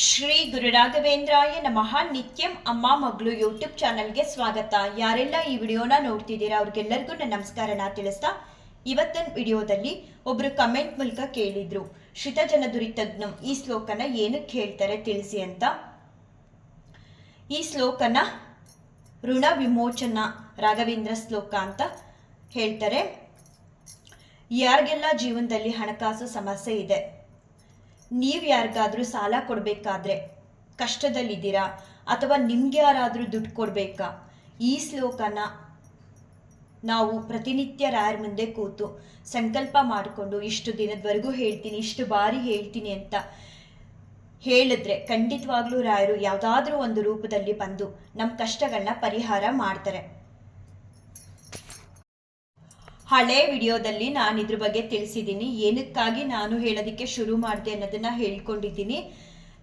ಶ್ರೀ ಗುರು ರಾಘವೇಂದ್ರಾಯ ನಮಃ. ನಿತ್ಯಂ ಅಮ್ಮ ಮಗಳು ಯೂಟ್ಯೂಬ್ ಚಾನಲ್ಗೆ ಸ್ವಾಗತ. ಯಾರೆಲ್ಲ ಈ ವಿಡಿಯೋನ ನೋಡ್ತಿದ್ದೀರಾ ಅವ್ರಿಗೆಲ್ಲರಿಗೂ ನನ್ನ ನಮಸ್ಕಾರನ ತಿಳಿಸ್ತಾ ಇವತ್ತಿನ ವಿಡಿಯೋದಲ್ಲಿ ಒಬ್ರು ಕಮೆಂಟ್ ಮೂಲಕ ಕೇಳಿದ್ರು. ಶ್ರಿತಜನ ದುರಿತಜ್ಞಂ, ಈ ಶ್ಲೋಕನ ಏನಕ್ಕೆ ಹೇಳ್ತಾರೆ ತಿಳಿಸಿ ಅಂತ. ಈ ಶ್ಲೋಕನ ಋಣ ವಿಮೋಚನ ರಾಘವೇಂದ್ರ ಶ್ಲೋಕ ಅಂತ ಹೇಳ್ತಾರೆ. ಯಾರಿಗೆಲ್ಲ ಜೀವನದಲ್ಲಿ ಹಣಕಾಸು ಸಮಸ್ಯೆ ಇದೆ ನೀವು ಯಾರಿಗಾದರೂ ಸಾಲ ಕೊಡಬೇಕಾದ್ರೆ ಕಷ್ಟದಲ್ಲಿದ್ದೀರಾ? ಅಥವಾ ನಿಮ್ಗೆ ಯಾರಾದರೂ ದುಡ್ಡು ಕೊಡಬೇಕಾ? ಈ ಶ್ಲೋಕನ ನಾವು ಪ್ರತಿನಿತ್ಯ ರಾಯರ ಮುಂದೆ ಕೂತು ಸಂಕಲ್ಪ ಮಾಡಿಕೊಂಡು ಇಷ್ಟು ದಿನದವರೆಗೂ ಹೇಳ್ತೀನಿ, ಇಷ್ಟು ಬಾರಿ ಹೇಳ್ತೀನಿ ಅಂತ ಹೇಳಿದ್ರೆ ಖಂಡಿತವಾಗ್ಲೂ ರಾಯರು ಯಾವುದಾದ್ರೂ ಒಂದು ರೂಪದಲ್ಲಿ ಬಂದು ನಮ್ಮ ಕಷ್ಟಗಳನ್ನ ಪರಿಹಾರ ಮಾಡ್ತಾರೆ. ಹಳೆ ವಿಡಿಯೋದಲ್ಲಿ ನಾನು ಇದ್ರ ಬಗ್ಗೆ ತಿಳಿಸಿದ್ದೀನಿ. ಏನಕ್ಕಾಗಿ ನಾನು ಹೇಳೋದಕ್ಕೆ ಶುರು ಮಾಡಿದೆ ಅನ್ನೋದನ್ನ ಹೇಳ್ಕೊಂಡಿದ್ದೀನಿ.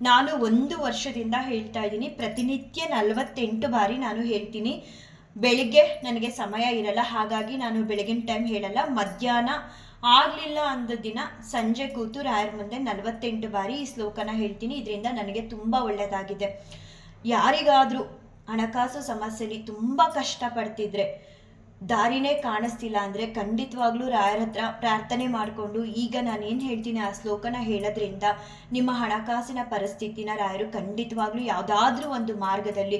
ನಾನು ಒಂದು ವರ್ಷದಿಂದ ಹೇಳ್ತಾ ಇದ್ದೀನಿ. ಪ್ರತಿನಿತ್ಯ ನಲವತ್ತೆಂಟು ಬಾರಿ ನಾನು ಹೇಳ್ತೀನಿ. ಬೆಳಿಗ್ಗೆ ನನಗೆ ಸಮಯ ಇರಲ್ಲ. ಹಾಗಾಗಿ ನಾನು ಬೆಳಗಿನ ಟೈಮ್ ಹೇಳಲ್ಲ. ಮಧ್ಯಾಹ್ನ ಆಗಲಿಲ್ಲ ಅಂದ ದಿನ ಸಂಜೆ ಕೂತು ರಾಯರ ಮುಂದೆ ನಲವತ್ತೆಂಟು ಬಾರಿ ಈ ಶ್ಲೋಕನ ಹೇಳ್ತೀನಿ. ಇದರಿಂದ ನನಗೆ ತುಂಬ ಒಳ್ಳೆಯದಾಗಿದೆ ಯಾರಿಗಾದರೂ ಹಣಕಾಸು ಸಮಸ್ಯೆಯಲ್ಲಿ ತುಂಬ ಕಷ್ಟಪಡ್ತಿದ್ರೆ ದಾರಿನೇ ಕಾಣಿಸ್ತಿಲ್ಲ ಅಂದರೆ ಖಂಡಿತವಾಗ್ಲೂ ರಾಯರ ಹತ್ರ ಪ್ರಾರ್ಥನೆ ಮಾಡಿಕೊಂಡು, ಈಗ ನಾನು ಏನು ಹೇಳ್ತೀನಿ ಆ ಶ್ಲೋಕನ ಹೇಳೋದ್ರಿಂದ ನಿಮ್ಮ ಹಣಕಾಸಿನ ಪರಿಸ್ಥಿತಿನ ರಾಯರು ಖಂಡಿತವಾಗ್ಲೂ ಯಾವುದಾದ್ರೂ ಒಂದು ಮಾರ್ಗದಲ್ಲಿ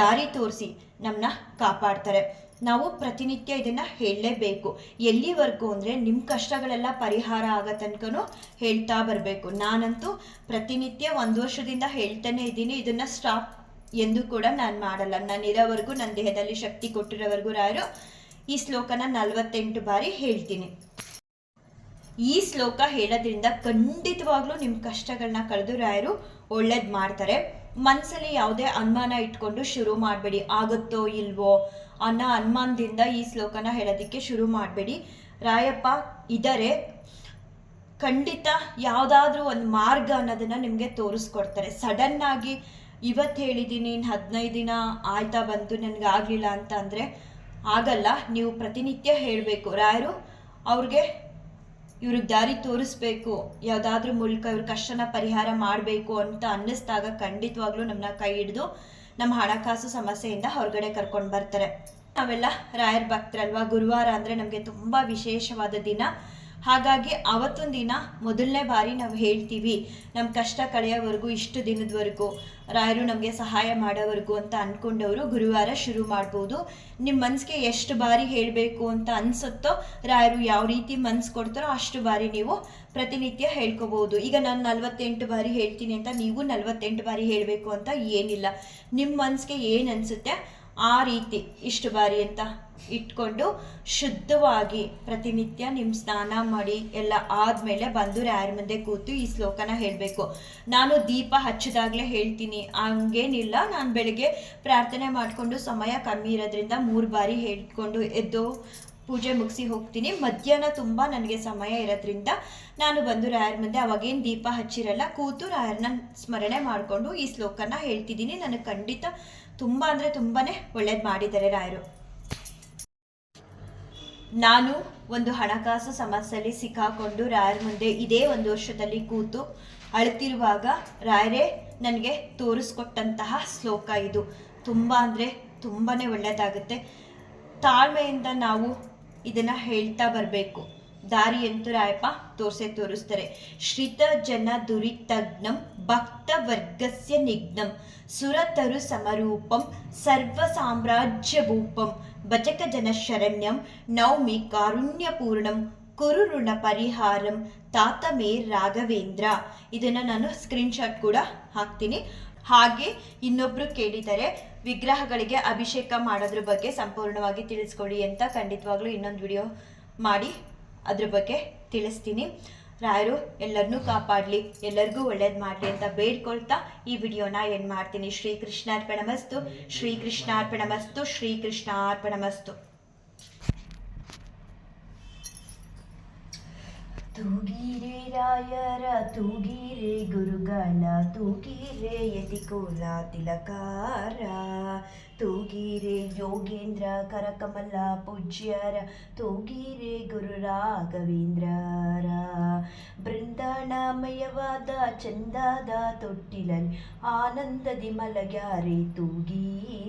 ದಾರಿ ತೋರಿಸಿ ನಮ್ಮನ್ನ ಕಾಪಾಡ್ತಾರೆ. ನಾವು ಪ್ರತಿನಿತ್ಯ ಇದನ್ನು ಹೇಳಲೇಬೇಕು. ಎಲ್ಲಿವರೆಗೂ ಅಂದರೆ ನಿಮ್ಮ ಕಷ್ಟಗಳೆಲ್ಲ ಪರಿಹಾರ ಆಗೋ ತನಕನೂ ಹೇಳ್ತಾ ಬರಬೇಕು. ನಾನಂತೂ ಪ್ರತಿನಿತ್ಯ ಒಂದು ವರ್ಷದಿಂದ ಹೇಳ್ತಾನೆ ಇದ್ದೀನಿ, ಇದನ್ನು ಸ್ಟಾಪ್ ಎಂದು ಕೂಡ ನಾನು ಮಾಡಲ್ಲ. ನಾನು ಇರೋವರೆಗೂ ನನ್ನ ದೇಹದಲ್ಲಿ ಶಕ್ತಿ ಕೊಟ್ಟಿರೋವರೆಗೂ ರಾಯರು ಈ ಶ್ಲೋಕನ ನಲವತ್ತೆಂಟು ಬಾರಿ ಹೇಳ್ತೀನಿ. ಈ ಶ್ಲೋಕ ಹೇಳೋದ್ರಿಂದ ಖಂಡಿತವಾಗ್ಲೂ ನಿಮ್ಮ ಕಷ್ಟಗಳನ್ನ ಕಳೆದು ರಾಯರು ಒಳ್ಳೇದು ಮಾಡ್ತಾರೆ. ಮನಸ್ಸಲ್ಲಿ ಯಾವುದೇ ಅನುಮಾನ ಇಟ್ಕೊಂಡು ಶುರು ಮಾಡಬೇಡಿ. ಆಗುತ್ತೋ ಇಲ್ವೋ ಅನ್ನೋ ಅನುಮಾನದಿಂದ ಈ ಶ್ಲೋಕನ ಹೇಳೋದಕ್ಕೆ ಶುರು ಮಾಡಬೇಡಿ. ರಾಯಪ್ಪ ಇದ್ದಾರೆ ಖಂಡಿತ ಯಾವುದಾದ್ರೂ ಒಂದು ಮಾರ್ಗ ಅನ್ನೋದನ್ನ ನಿಮಗೆ ತೋರಿಸ್ಕೊಡ್ತಾರೆ. ಸಡನ್ ಆಗಿ ಇವತ್ತು ಹೇಳಿದ್ದೀನಿ ಇನ್ನು ಹದಿನೈದು ದಿನ ಆಯ್ತಾ ಬಂತು, ನನಗೆ ಆಗಲಿಲ್ಲ ಅಂತ ಅಂದರೆ ಆಗಲ್ಲ, ನೀವು ಪ್ರತಿನಿತ್ಯ ಹೇಳಬೇಕು. ರಾಯರು ಅವ್ರಿಗೆ ಇವ್ರಿಗೆ ದಾರಿ ತೋರಿಸ್ಬೇಕು, ಯಾವುದಾದ್ರೂ ಮೂಲಕ ಇವ್ರ ಕಷ್ಟನ ಪರಿಹಾರ ಮಾಡಬೇಕು ಅಂತ ಅನ್ನಿಸ್ದಾಗ ಖಂಡಿತವಾಗ್ಲೂ ನಮ್ಮನ್ನ ಕೈ ಹಿಡಿದು ನಮ್ಮ ಹಣಕಾಸು ಸಮಸ್ಯೆಯಿಂದ ಹೊರಗಡೆ ಕರ್ಕೊಂಡು ಬರ್ತಾರೆ. ನಾವೆಲ್ಲ ರಾಯರ್ ಭಕ್ತರಲ್ವಾ? ಗುರುವಾರ ಅಂದರೆ ನಮಗೆ ತುಂಬ ವಿಶೇಷವಾದ ದಿನ. ಹಾಗಾಗಿ ಅವತ್ತೊಂದು ದಿನ ಮೊದಲನೇ ಬಾರಿ ನಾವು ಹೇಳ್ತೀವಿ ನಮ್ಮ ಕಷ್ಟ ಕಳೆಯೋವರೆಗೂ, ಇಷ್ಟು ದಿನದವರೆಗೂ, ರಾಯರು ನಮಗೆ ಸಹಾಯ ಮಾಡೋವರೆಗೂ ಅಂತ ಅಂದ್ಕೊಂಡವರು ಗುರುವಾರ ಶುರು ಮಾಡ್ಬೋದು. ನಿಮ್ಮ ಮನಸ್ಸಿಗೆ ಎಷ್ಟು ಬಾರಿ ಹೇಳಬೇಕು ಅಂತ ಅನಿಸುತ್ತೋ, ರಾಯರು ಯಾವ ರೀತಿ ಮನ್ಸು ಕೊಡ್ತಾರೋ ಅಷ್ಟು ಬಾರಿ ನೀವು ಪ್ರತಿನಿತ್ಯ ಹೇಳ್ಕೋಬಹುದು ಈಗ ನಾನು ನಲ್ವತ್ತೆಂಟು ಬಾರಿ ಹೇಳ್ತೀನಿ ಅಂತ, ನೀವು ನಲ್ವತ್ತೆಂಟು ಬಾರಿ ಹೇಳಬೇಕು ಅಂತ ಏನಿಲ್ಲ. ನಿಮ್ಮ ಮನಸ್ಸಿಗೆ ಏನು ಅನಿಸುತ್ತೆ ಆ ರೀತಿ ಇಷ್ಟು ಬಾರಿ ಅಂತ ಇಟ್ಕೊಂಡು ಶುದ್ಧವಾಗಿ ಪ್ರತಿನಿತ್ಯ ನಿಮ್ಮ ಸ್ನಾನ ಮಾಡಿ ಎಲ್ಲ ಆದಮೇಲೆ ಬಂದು ಯಾರ ಮುಂದೆ ಕೂತು ಈ ಶ್ಲೋಕನ ಹೇಳಬೇಕು. ನಾನು ದೀಪ ಹಚ್ಚಿದಾಗಲೇ ಹೇಳ್ತೀನಿ. ಹಂಗೇನಿಲ್ಲ. ನಾನು ಬೆಳಗ್ಗೆ ಪ್ರಾರ್ಥನೆ ಮಾಡಿಕೊಂಡು ಸಮಯ ಕಮ್ಮಿ ಇರೋದ್ರಿಂದ ಮೂರು ಬಾರಿ ಹೇಳ್ಕೊಂಡು ಎದ್ದು ಪೂಜೆ ಮುಗಿಸಿ ಹೋಗ್ತೀನಿ. ಮಧ್ಯಾಹ್ನ ತುಂಬ ನನಗೆ ಸಮಯ ಇರೋದ್ರಿಂದ ನಾನು ಬಂದು ರಾಯರ ಮುಂದೆ ಅವಾಗೇನು ದೀಪ ಹಚ್ಚಿರಲ್ಲ, ಕೂತು ರಾಯರನ್ನ ಸ್ಮರಣೆ ಮಾಡಿಕೊಂಡು ಈ ಶ್ಲೋಕನ ಹೇಳ್ತಿದ್ದೀನಿ. ನನಗೆ ಖಂಡಿತ ತುಂಬ ಅಂದರೆ ತುಂಬಾ ಒಳ್ಳೇದು ಮಾಡಿದ್ದಾರೆ ರಾಯರು. ನಾನು ಒಂದು ಹಣಕಾಸು ಸಮಸ್ಯೆಯಲ್ಲಿ ಸಿಕ್ಕಾಕೊಂಡು ರಾಯರ ಮುಂದೆ ಇದೇ ಒಂದು ವರ್ಷದಲ್ಲಿ ಕೂತು ಅಳ್ತಿರುವಾಗ ರಾಯರೇ ನನಗೆ ತೋರಿಸ್ಕೊಟ್ಟಂತಹ ಶ್ಲೋಕ ಇದು. ತುಂಬ ಅಂದರೆ ತುಂಬಾ ಒಳ್ಳೆಯದಾಗುತ್ತೆ ತಾಳ್ಮೆಯಿಂದ ನಾವು ಇದನ್ನು ಹೇಳ್ತಾ ಬರಬೇಕು. ದಾರಿಯಂತೂ ರಾಯಪ್ಪ, ತೋರ್ಸೆ ತೋರಿಸ್ತಾರೆ. ಶ್ರಿತ ಜನ ದುರಿತಜ್ಞಂ, ಭಕ್ತ ವರ್ಗಸ್ಯ ನಿಗ್ನಂ ಸುರತರು ಸಮರೂಪಂ, ಸರ್ವ ಸಾಮ್ರಾಜ್ಯ ಭೂಪಂ, ಭಜಕ ಜನ ಶರಣ್ಯಂ ನೌಮಿ ಕಾರುಣ್ಯಪೂರ್ಣಂ ಕುರು ಋಣ ಪರಿಹಾರಂ, ತಾತ ಮೇ ರಾಘವೇಂದ್ರ. ಇದನ್ನು ನಾನು ಸ್ಕ್ರೀನ್ಶಾಟ್ ಕೂಡ ಹಾಕ್ತೀನಿ. ಹಾಗೆ ಇನ್ನೊಬ್ರು ಕೇಳಿದ್ದಾರೆ ವಿಗ್ರಹಗಳಿಗೆ ಅಭಿಷೇಕ ಮಾಡೋದ್ರ ಬಗ್ಗೆ ಸಂಪೂರ್ಣವಾಗಿ ತಿಳಿಸ್ಕೊಡಿ ಅಂತ ಖಂಡಿತವಾಗ್ಲೂ ಇನ್ನೊಂದು ವಿಡಿಯೋ ಮಾಡಿ ಅದ್ರ ಬಗ್ಗೆ ತಿಳಿಸ್ತೀನಿ. ರಾಯರು, ಎಲ್ಲರನ್ನೂ ಕಾಪಾಡಲಿ, ಎಲ್ಲರಿಗೂ ಒಳ್ಳೇದು ಮಾಡಲಿ ಅಂತ ಬೇಡ್ಕೊಳ್ತಾ ಈ ವಿಡಿಯೋನ ಏನು ಮಾಡ್ತೀನಿ? ಶ್ರೀಕೃಷ್ಣಾರ್ಪಣಮಸ್ತು ಶ್ರೀಕೃಷ್ಣಾರ್ಪಣಮಸ್ತು ಶ್ರೀಕೃಷ್ಣಾರ್ಪಣಮಸ್ತು ತೂಗಿರೆ ರಾಯರ ತೂಗಿರೆ ಗುರುಗಳ ತೂಗಿರೆ, ಯತಿಕೋಲ ತಿಲಕಾರ. ತೂಗಿರೆ ಯೋಗೇಂದ್ರ, ಕರಕಮಲ ಪೂಜ್ಯರ. ತೂಗಿರೆ ಗುರು ರಾಘವೇಂದ್ರರ. ಬೃಂದಾಣಮಯವಾದ ಚಂದದ ತೊಟ್ಟಿಲಲ್ಲಿ ಆನಂದದಿ ಮಲಗ್ಯಾರೆ ತೂಗೀರೆ.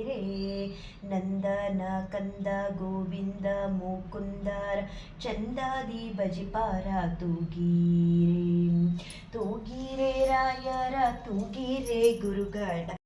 ನಂದನ ಕಂದ ಗೋವಿಂದ ಮುಕುಂದರ ಚಂದಾದಿ ಬಜಿಪಾರ ತೂಗೀರೆ ತೂಗೀರೆ ರಾಯರ ತೂಗೀರೆ ಗುರುಗಳ